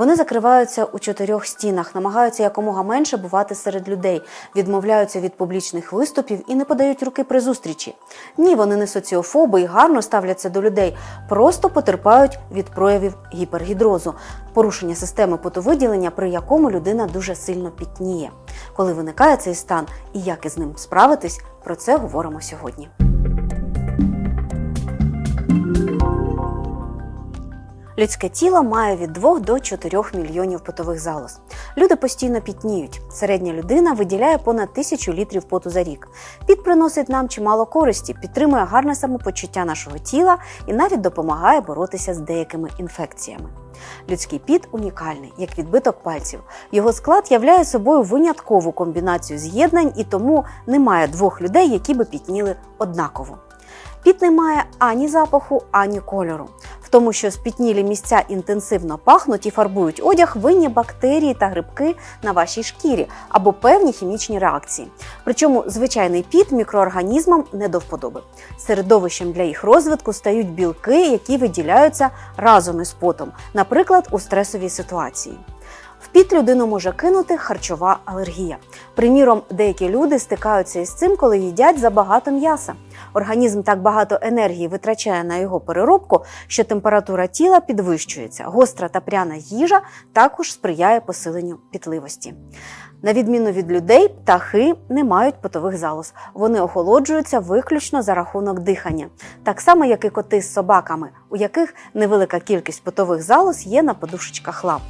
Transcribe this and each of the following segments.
Вони закриваються у чотирьох стінах, намагаються якомога менше бувати серед людей, відмовляються від публічних виступів і не подають руки при зустрічі. Ні, вони не соціофоби і гарно ставляться до людей, просто потерпають від проявів гіпергідрозу, порушення системи потовиділення, при якому людина дуже сильно пітніє. Коли виникає цей стан і як із ним справитись, про це говоримо сьогодні. Людське тіло має від 2 до 4 мільйонів потових залоз. Люди постійно пітніють. Середня людина виділяє понад тисячу літрів поту за рік. Піт приносить нам чимало користі, підтримує гарне самопочуття нашого тіла і навіть допомагає боротися з деякими інфекціями. Людський піт унікальний, як відбиток пальців. Його склад являє собою виняткову комбінацію з'єднань, і тому немає двох людей, які би пітніли однаково. Піт не має ані запаху, ані кольору. В тому, що спітнілі місця інтенсивно пахнуть і фарбують одяг, винні бактерії та грибки на вашій шкірі або певні хімічні реакції. Причому звичайний піт мікроорганізмам не до вподоби. Середовищем для їх розвитку стають білки, які виділяються разом із потом, наприклад, у стресовій ситуації. В піт людину може кинути харчова алергія. Приміром, деякі люди стикаються із цим, коли їдять забагато м'яса. Організм так багато енергії витрачає на його переробку, що температура тіла підвищується. Гостра та пряна їжа також сприяє посиленню пітливості. На відміну від людей, птахи не мають потових залоз. Вони охолоджуються виключно за рахунок дихання, так само як і коти з собаками, у яких невелика кількість потових залоз є на подушечках лап.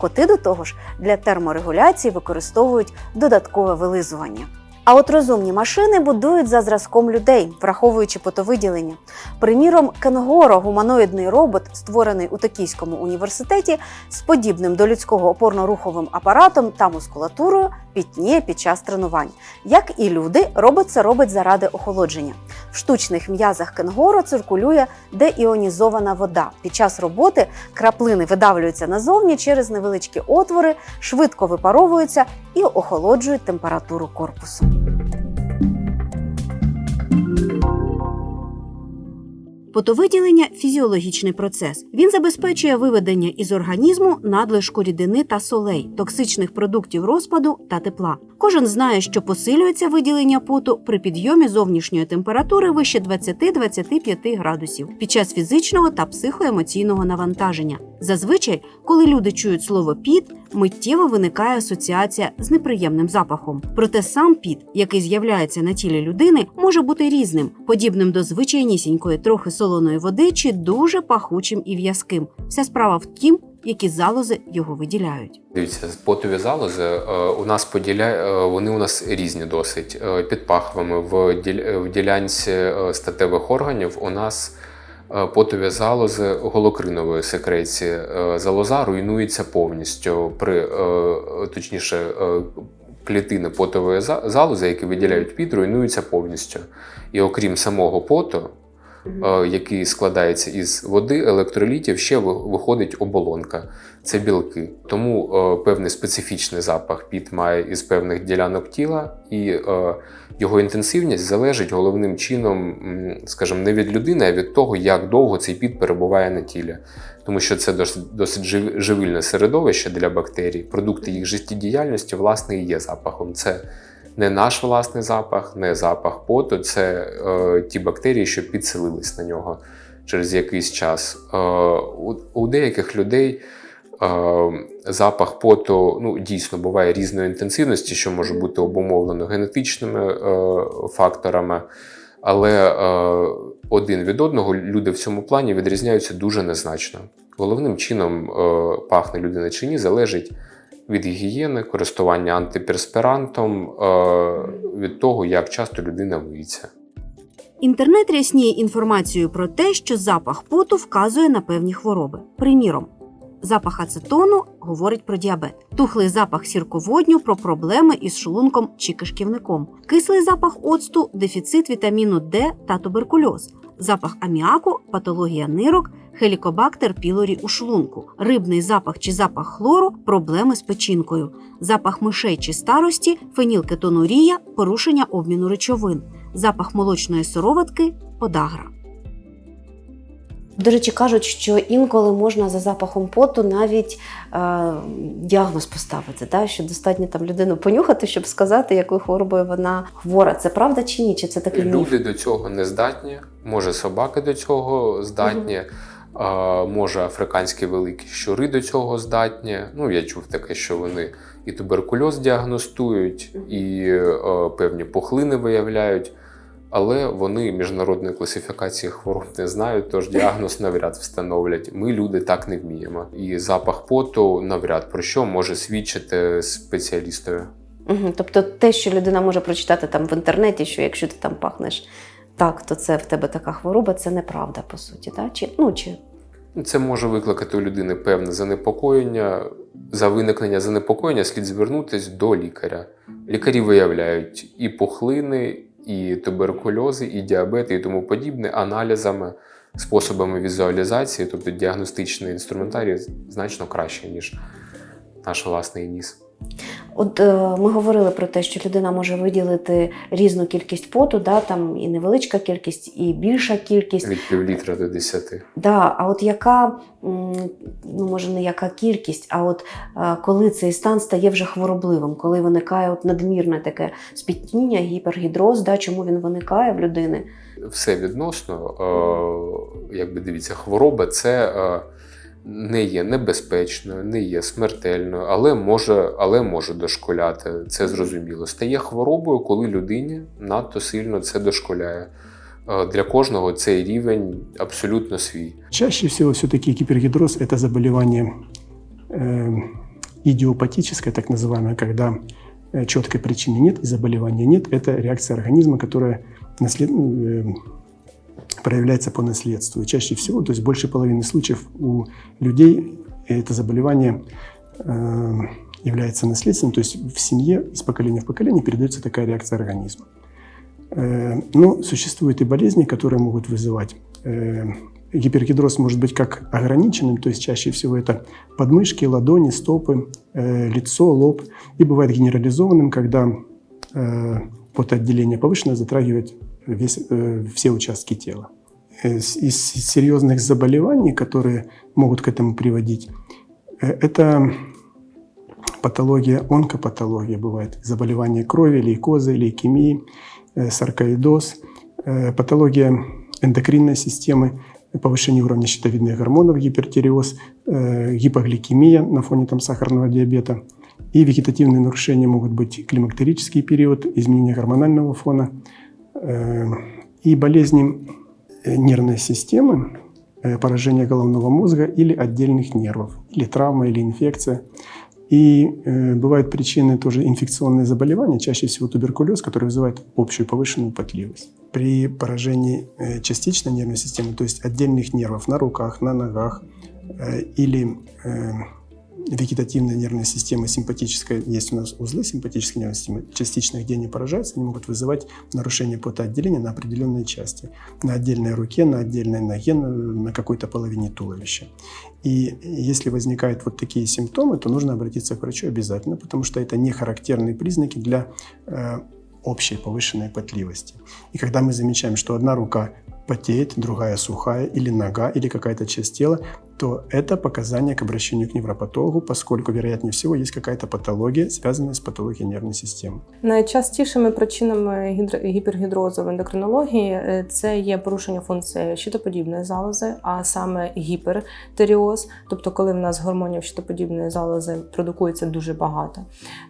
Коти до того ж для терморегуляції використовують додаткове вилизування. А от розумні машини будують за зразком людей, враховуючи потовиділення. Приміром, Кенгоро гуманоїдний робот, створений у Токійському університеті, з подібним до людського опорно-руховим апаратом та мускулатурою пітніє під час тренувань. Як і люди, робот це робить заради охолодження. В штучних м'язах кенгоро циркулює деіонізована вода. Під час роботи краплини видавлюються назовні через невеличкі отвори, швидко випаровуються і охолоджують температуру корпусу. Потовиділення фізіологічний процес. Він забезпечує виведення із організму надлишку рідини та солей, токсичних продуктів розпаду та тепла. Кожен знає, що посилюється виділення поту при підйомі зовнішньої температури вище 20-25 градусів під час фізичного та психоемоційного навантаження. Зазвичай, коли люди чують слово піт, миттєво виникає асоціація з неприємним запахом. Проте сам піт, який з'являється на тілі людини, може бути різним, подібним до звичайнісінької трохи солоної води чи дуже пахучим і в'язким. Вся справа в тім, які залози його виділяють. Дивіться, потові залози е, у нас поділя... е, вони у нас різні досить. Е, Під пахвами в, в ділянці статевих органів у нас потові залози голокринової секреції. Залоза руйнується повністю при точніше. Клітини потової за- залози, які виділяють піт, руйнуються повністю. І окрім самого поту, який складається із води, електролітів, ще виходить оболонка. Це білки. Тому е, певний специфічний запах піт має із певних ділянок тіла, і е, його інтенсивність залежить головним чином, скажімо, не від людини, а від того, як довго цей піт перебуває на тілі. Тому що це досить, досить жив- живильне середовище для бактерій. Продукти їх життєдіяльності, власне, і є запахом. Це не наш власний запах, не запах поту, це е, ті бактерії, що підселились на нього через якийсь час. Е, у, у деяких людей е, запах поту ну, дійсно буває різної інтенсивності, що може бути обумовлено генетичними е, факторами. Але е, один від одного люди в цьому плані відрізняються дуже незначно. Головним чином е, пахне людина чи ні залежить від гігієни, користування антиперспірантом, е, від того, як часто людина миється. Інтернет рясніє інформацією про те, що запах поту вказує на певні хвороби. Приміром, запах ацетону говорить про діабет, тухлий запах сірководню про проблеми із шлунком чи кишківником, кислий запах оцту дефіцит вітаміну Д та туберкульоз, запах аміаку патологія нирок, хелікобактер пілорі у шлунку, рибний запах чи запах хлору проблеми з печінкою, запах мишей чи старості, фенілкетонурія, порушення обміну речовин. Запах молочної сироватки подагра. До речі, кажуть, що інколи можна за запахом поту навіть е, діагноз поставити, да? що достатньо там людину понюхати, щоб сказати, якою хворобою вона хвора. Це правда чи ні? Чи це такий міф? Люди до цього не здатні, може собаки до цього здатні, а, може африканські великі щури до цього здатні. Ну, я чув таке, що вони і туберкульоз діагностують, і е, певні пухлини виявляють. Але вони міжнародної класифікації хвороб не знають, тож діагноз навряд встановлять. Ми, люди, так не вміємо. І запах поту навряд про що може свідчити спеціалістові. Угу. Тобто те, що людина може прочитати там в інтернеті, що якщо ти там пахнеш так, то це в тебе така хвороба, це неправда, по суті. Да? Чи, ну, чи... Це може викликати у людини певне занепокоєння. За виникнення занепокоєння слід звернутися до лікаря. Лікарі виявляють і пухлини, і туберкульози, і діабет, і тому подібне аналізами, способами візуалізації, тобто діагностичний інструментарій значно краще, ніж наш власний ніс. От е, ми говорили про те, що людина може виділити різну кількість поту, да, там і невеличка кількість, і більша кількість. Від півлітра до 10. Да, а от яка, ну може не яка кількість, а от е, коли цей стан стає вже хворобливим, коли виникає от надмірне таке спітніння, гіпергідроз, да, чому він виникає в людини? Все відносно, е, якби дивіться, хвороба це е, не є небезпечною, не є смертельною, але може, але може дошколяти. Це зрозуміло. Стає хворобою, коли людині надто сильно це дошколяє. Е, Для кожного цей рівень абсолютно свій. Чаще всего все-таки гипергидроз – это заболевание э, идиопатическое, так называемое, когда э, четкой причины нет и заболевания нет. Это реакция организма, которая наслед- э, проявляется по наследству. И чаще всего, то есть больше половины случаев у людей это заболевание э, является наследственным, то есть в семье из поколения в поколение передается такая реакция организма. Э, Но существуют и болезни, которые могут вызывать. э, Гипергидроз может быть как ограниченным, то есть чаще всего это подмышки, ладони, стопы, э, лицо, лоб. И бывает генерализованным, когда э, потоотделение повышенное затрагивает весь, э, все участки тела. Э, Из серьезных заболеваний, которые могут к этому приводить, э, это патология, онкопатология бывает, заболевание крови, лейкозы, лейкемии, саркоидоз, патология эндокринной системы, повышение уровня щитовидных гормонов, гипертиреоз, гипогликемия на фоне там, сахарного диабета. И вегетативные нарушения могут быть климактерический период, изменение гормонального фона и болезни э, нервной системы, э, поражение головного мозга или отдельных нервов, или травма, или инфекция. И э, бывают причины тоже инфекционные заболевания, чаще всего туберкулез, который вызывает общую повышенную потливость. При поражении э, частичной нервной системы, то есть отдельных нервов на руках, на ногах э, или э, вегетативной нервной системы симпатической, есть у нас узлы симпатической нервной системы, частично где они поражаются, они могут вызывать нарушение потоотделения на определенной части, на отдельной руке, на отдельной ноге, на, на какой-то половине туловища. И если возникают вот такие симптомы, то нужно обратиться к врачу обязательно, потому что это не характерные признаки для э, общей повышенной потливости. И когда мы замечаем, что одна рука потеет, другая сухая, или нога, или какая-то часть тела, то это показание к обращению к невропатологу, поскольку, вероятнее всего, есть какая-то патология, связанная с патологией нервной системы. Найчастішими причинами гідр- гіпергідрозу в ендокринології е, це є порушення функції щитоподібної залози, а саме гіпертиріоз, тобто коли в нас гормонів щитоподібної залози продукується дуже багато,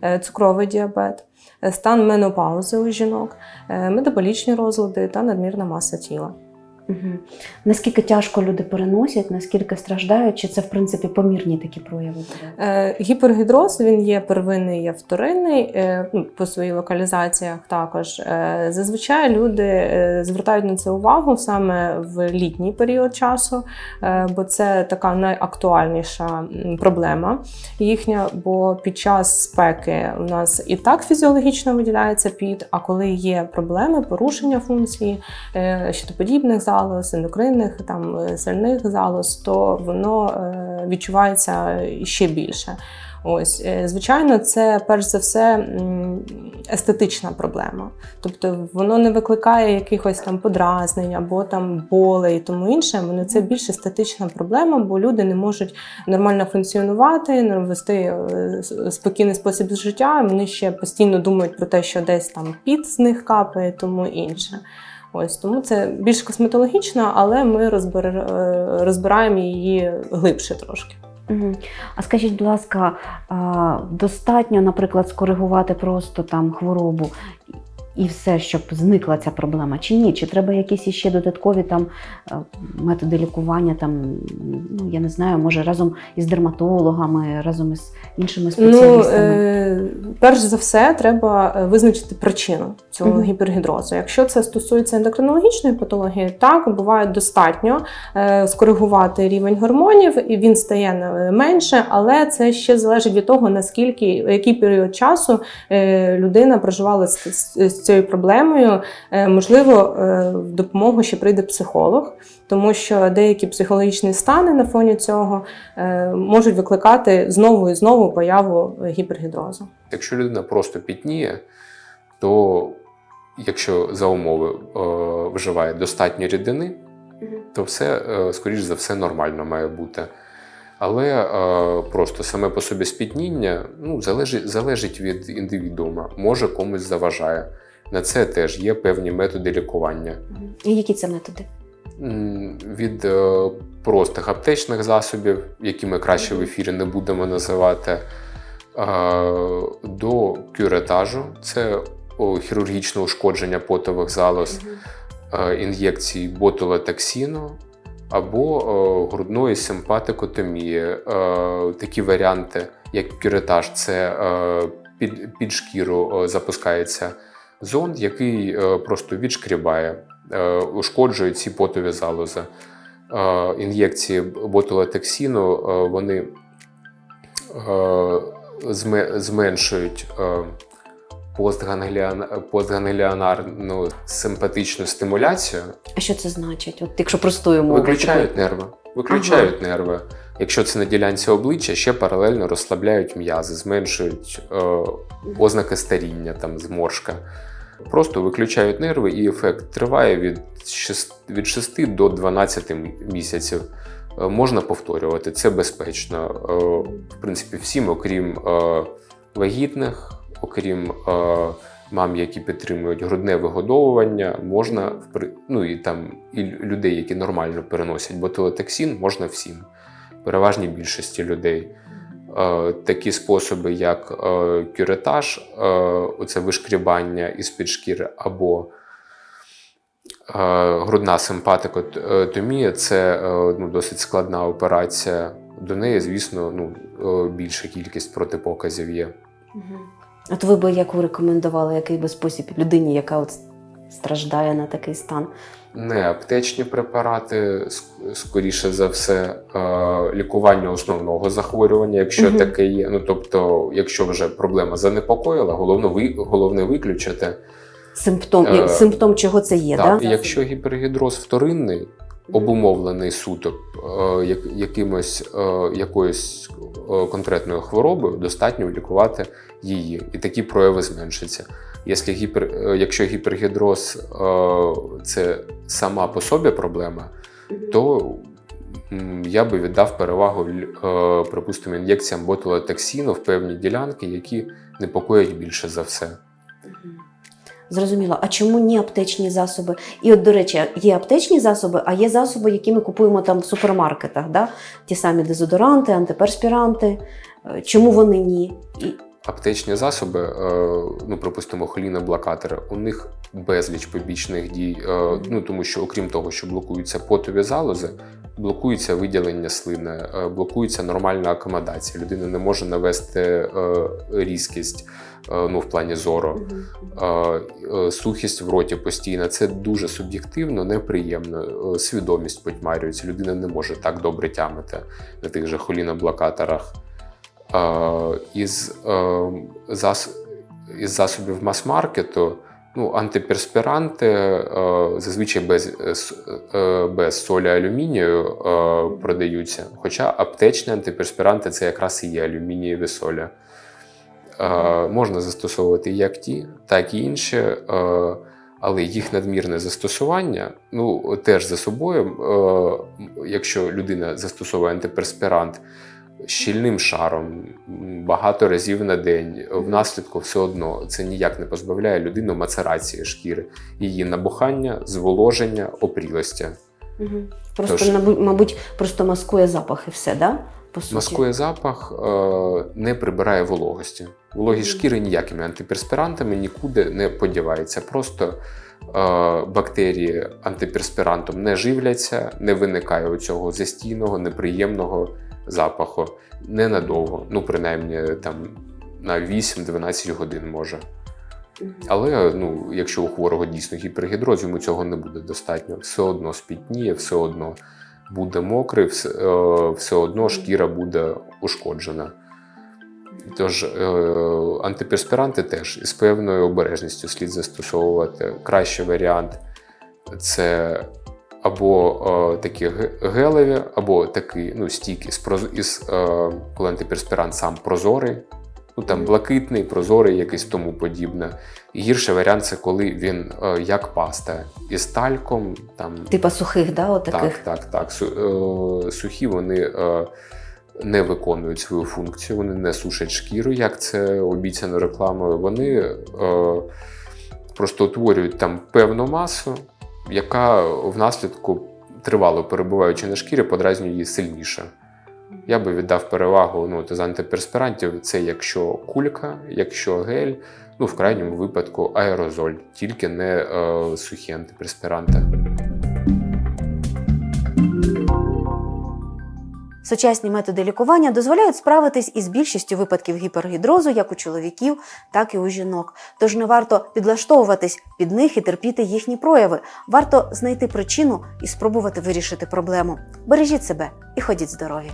е, цукровий діабет, е, стан менопаузи у жінок, е, метаболічні розлади та надмірна маса тіла. Угу. Наскільки тяжко люди переносять, наскільки страждають, чи це в принципі помірні такі прояви? Е, Гіпергідроз він є первинний, є вторинний е, ну, по своїх локалізаціях також. Е, Зазвичай люди е, звертають на це увагу саме в літній період часу, е, бо це така найактуальніша проблема їхня. Бо під час спеки у нас і так фізіологічно виділяється піт, а коли є проблеми, порушення функції е, щитоподібних залоз, ендокринних там е, сальних залоз, то воно е, відчувається ще більше. Ось, е, звичайно, це перш за все естетична проблема. Тобто воно не викликає якихось там подразнень або там болей і тому інше. Воно це більш естетична проблема, бо люди не можуть нормально функціонувати, не вести спокійний спосіб життя. Вони ще постійно думають про те, що десь там піт з них капає, тому інше. Ось тому це більш косметологічна, але ми розбер... е, розбираємо її глибше трошки. А скажіть, будь ласка, достатньо, наприклад, скоригувати просто там хворобу і все, щоб зникла ця проблема, чи ні? Чи треба якісь іще додаткові там е, методи лікування, там, ну я не знаю, може разом із дерматологами, разом із іншими Ну, спеціалістами? е, перш за все, треба е, визначити причину цього Мгм. гіпергідрозу. Якщо це стосується ендокринологічної патології, так буває достатньо е, скоригувати рівень гормонів, і він стає е, менше, але це ще залежить від того, наскільки який період часу е, людина проживала з, з, з цією проблемою. Е, можливо, е, в допомогу ще прийде психолог, тому що деякі психологічні стани на фоні цього е, можуть викликати знову і знову появу гіпергідрозу. Якщо людина просто пітніє, то якщо за умови вживає достатньо рідини, то все, скоріш за все, нормально має бути. Але е, просто саме по собі спітніння ну, залежить, залежить від індивідуума, може комусь заважає. На це теж є певні методи лікування. І які це методи? Від е, простих аптечних засобів, які ми краще в ефірі не будемо називати, до кюретажу це хірургічне ушкодження потових залоз, ін'єкції ботулотоксину або грудної симпатикотомії. Такі варіанти, як кюретаж, це е, під, під шкіру запускається зонд, який е, просто відшкрібає, е, ушкоджує ці потові залози. Е, Ін'єкції ботулотоксину вони зменшують постгангліонарну симпатичну стимуляцію, А що це значить? От якщо простою мовою. виключають нерви. Виключають нерви. Якщо це на ділянці обличчя, ще паралельно розслабляють м'язи, зменшують е, ознаки старіння, там зморшка. Просто виключають нерви, і ефект триває від 6, від 6 до 12 місяців. Е, Можна повторювати, це безпечно. Е, В принципі, всім, окрім е, вагітних, окрім е, мам, які підтримують грудне вигодовування, можна ну і там і людей, які нормально переносять ботулотоксин, можна всім. Переважній більшості людей. Е, Такі способи, як е, кюретаж, е, оце вишкрібання із-під шкіри, або грудна симпатикотомія це ну, досить складна операція. До неї, звісно, ну, більша кількість протипоказів є. От ви би як ви рекомендували, який би спосіб людині, яка от страждає на такий стан? Не аптечні препарати, скоріше за все, е, лікування основного захворювання, якщо угу. таке є. Ну тобто, якщо вже проблема занепокоїла, головне ви головне виключити. Симптом, Е, симптом чого це є, Так, да? якщо гіпергідроз вторинний, обумовлений суто е, якимось е, якоюсь е, конкретною хворобою, достатньо лікувати її, і такі прояви зменшаться. Якщо, гіпер, якщо гіпергідроз це сама по собі проблема, то я би віддав перевагу, припустимо, ін'єкціям ботулотоксину в певні ділянки, які непокоять більше за все. Зрозуміло. А чому ні аптечні засоби? І от, до речі, є аптечні засоби, а є засоби, які ми купуємо там в супермаркетах, да? ті самі дезодоранти, антиперспіранти. Е, Чому вони ні? Аптечні засоби, е, ну припустимо, холіноблокатори, у них безліч побічних дій. е, Ну тому що, окрім того, що блокуються потові залози, блокується виділення слини, е, блокується нормальна акомодація. Людина не може навести різкість ну, в плані зору. Сухість в роті постійна це дуже суб'єктивно, неприємно. Свідомість потьмарюється. Людина не може так добре тямити на тих же холіноблокаторах. Із, е, із засобів мас-маркету ну, антиперспіранти е, зазвичай без, е, без солі алюмінію продаються. Хоча аптечні антиперспіранти це якраз і є алюмінієві солі. Можна застосовувати як ті, так і інші, але їх надмірне застосування ну, теж за собою, якщо людина застосовує антиперспірант щільним шаром багато разів на день, внаслідку все одно це ніяк не позбавляє людину мацерації шкіри, її набухання, зволоження, опрілості. Просто, Тож- мабуть, просто маскує запах і все, да? По суті. Маскує запах, е, не прибирає вологості. Вологість шкіри ніякими антиперспірантами нікуди не подівається. Просто е, бактерії антиперспірантом не живляться, не виникає оцього застійного, неприємного запаху. Ненадовго, ну принаймні там на 8-12 годин може. Але ну, якщо у хворого дійсно гіпергідроз, йому цього не буде достатньо. Все одно спітніє, все одно буде мокрий, все, е, все одно шкіра буде ушкоджена. Тож е, антиперспіранти теж з певною обережністю слід застосовувати. Кращий варіант це або е, такі гелеві, або такі ну, стійкі, з, із, е, коли антиперспірант сам прозорий, ну там блакитний, прозорий, якийсь тому подібне. І гірший варіант це коли він е, як паста із тальком, там Типа сухих, да, отаких. так, так, так. Су- е, Сухі вони е, не виконують свою функцію, вони не сушать шкіру, як це обіцяно рекламою. Вони е, просто утворюють там певну масу, яка внаслідку тривало перебуваючи на шкірі, подразнює її сильніше. Я би віддав перевагу ну, з антиперспірантів, це якщо кулька, якщо гель, ну в крайньому випадку аерозоль, тільки не е, сухі антиперспіранти. Сучасні методи лікування дозволяють справитись із більшістю випадків гіпергідрозу як у чоловіків, так і у жінок. Тож не варто підлаштовуватись під них і терпіти їхні прояви. Варто знайти причину і спробувати вирішити проблему. Бережіть себе і ходіть здорові!